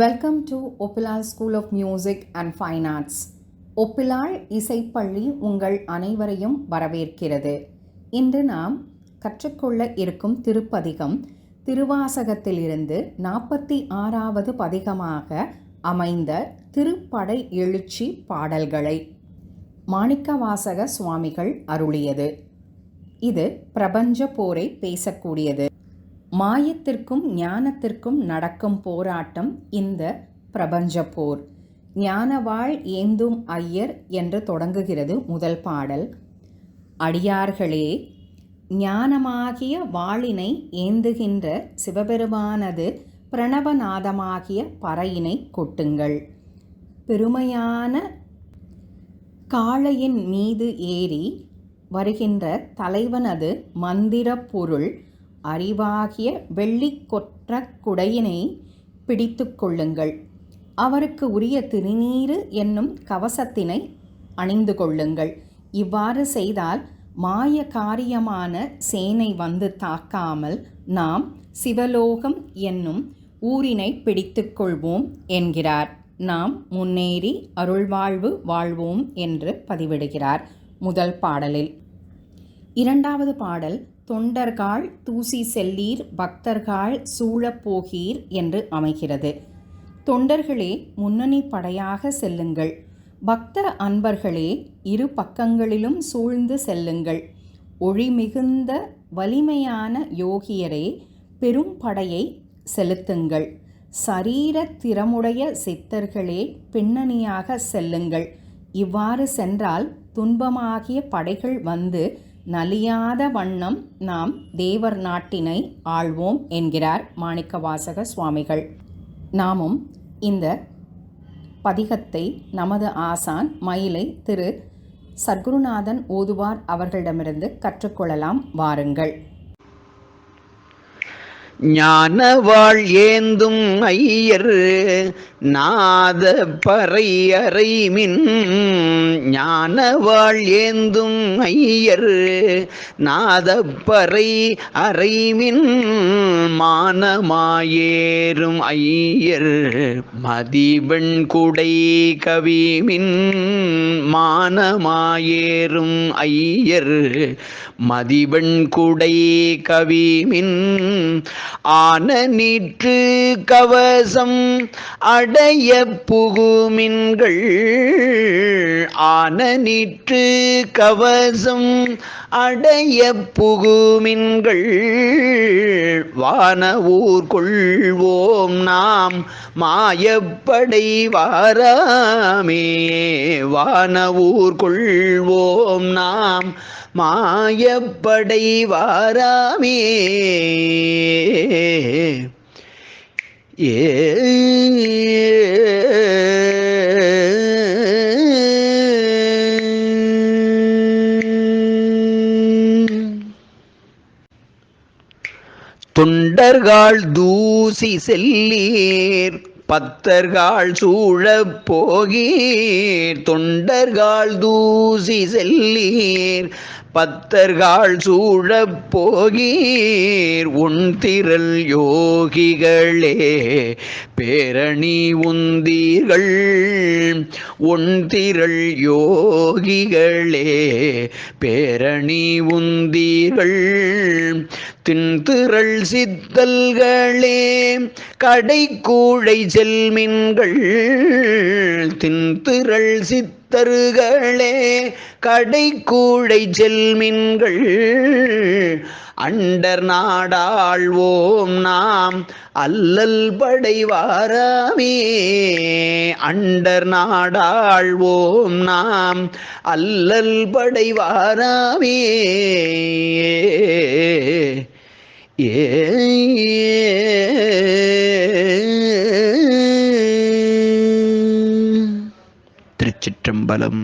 Welcome to Oppilal school of music and fine arts Oppilal இசைப்பள்ளி உங்கள் அனைவரையும் வரவேற்கிறது. இன்று நாம் கற்றுக்கொள்ள இருக்கும் திருப்பதிகம் திருவாசகத்திலிருந்து நாற்பத்தி ஆறாவது பதிகமாக அமைந்த திருப்படை எழுச்சி பாடல்களை மாணிக்கவாசக சுவாமிகள் அருளியது. இது பிரபஞ்ச போரை பேசக்கூடியது. மாயத்திற்கும் ஞானத்திற்கும் நடக்கும் போராட்டம் இந்த பிரபஞ்ச போர். ஞானவாள் ஏந்தும் ஐயர் என்று தொடங்குகிறது முதல் பாடல். அடியார்களே ஞானமாகிய வாளினை ஏந்துகின்ற சிவபெருமானது பிரணவநாதமாகிய பறையினை கொட்டுங்கள். பெருமையான காளையின் மீது ஏறி வருகின்ற தலைவனது மந்திர பொருள் அறிவாகிய வெள்ளி கொற்ற குடையினை பிடித்து கொள்ளுங்கள். அவருக்கு உரிய திருநீறு என்னும் கவசத்தினை அணிந்து கொள்ளுங்கள். இவ்வாறு செய்தால் மாய காரியமான சேனை வந்து தாக்காமல் நாம் சிவலோகம் என்னும் ஊரினை பிடித்து கொள்வோம் என்கிறார். நாம் முன்னேறி அருள்வாழ்வு வாழ்வோம் என்று பதிவிடுகிறார் முதல் பாடலில். இரண்டாவது பாடல் தொண்டர்காள் தூசி செல்லீர் பக்தர்காள் சூழப்போகீர் என்று அமைகிறது. தொண்டர்களே முன்னணி படையாக செல்லுங்கள். பக்த அன்பர்களே இரு பக்கங்களிலும் சூழ்ந்து செல்லுங்கள். ஒளி மிகுந்த வலிமையான யோகியரே பெரும் படையை செலுத்துங்கள். சரீர திறமுடைய சித்தர்களே பின்னணியாக செல்லுங்கள். இவ்வாறு சென்றால் துன்பமாகிய படைகள் வந்து நலியாத வண்ணம் நாம் தேவர் நாட்டினை ஆள்வோம் என்கிறார் மாணிக்கவாசக சுவாமிகள். நாமும் இந்த பதிகத்தை நமது ஆசான் மயிலை திரு சர்க்குருநாதன் ஓதுவார் அவர்களிடமிருந்து கற்றுக்கொள்ளலாம். வாருங்கள். ஞானவாள் ஏந்தும் ஐயர் நாத பறை அறைமின். ஞானவாள் ஏந்தும் ஐயர் நாத பறை அறைமின். மானமாயேறும் ஐயர் மதிவெண் குடை கவிமின். மானமாயேறும் ஐயர் மதிவெண் குடை கவிமின். ஆன நீற்று கவசம் அடைய புகுமின்கள். ஆன நீற்று கவசம் அடைய புகுமின்கள். வான ஊர் கொள்வோம் நாம் மாயப்படை வாராமே. வான ஊர் கொள்வோம் நாம் மாயப்படை வாராமே. தொண்டர்கள் தூசி செல்லீர். பத்தர்கள் சூழப் போகீர் தொண்டர்கள் தூசி செல்லீர். பத்தர்கள் சூழப் போகீர் உன் திரள் யோகிகளே பேரணி உந்தீர்கள். உன் திரள் யோகிகளே பேரணி உந்தீர்கள். தின்திரள் சித்தல்களே கடை கூழை செல்மின்கள் தின்திரள் சித்தர்களே கடை கூழை செல்மின்கள் அண்டர் நாடாழ்வோம் நாம் அல்லல் படைவாராமே. அண்டர் நாடாழ்வோம் நாம் அல்லல் படைவாராமே. திருச்சிற்றம்பலம்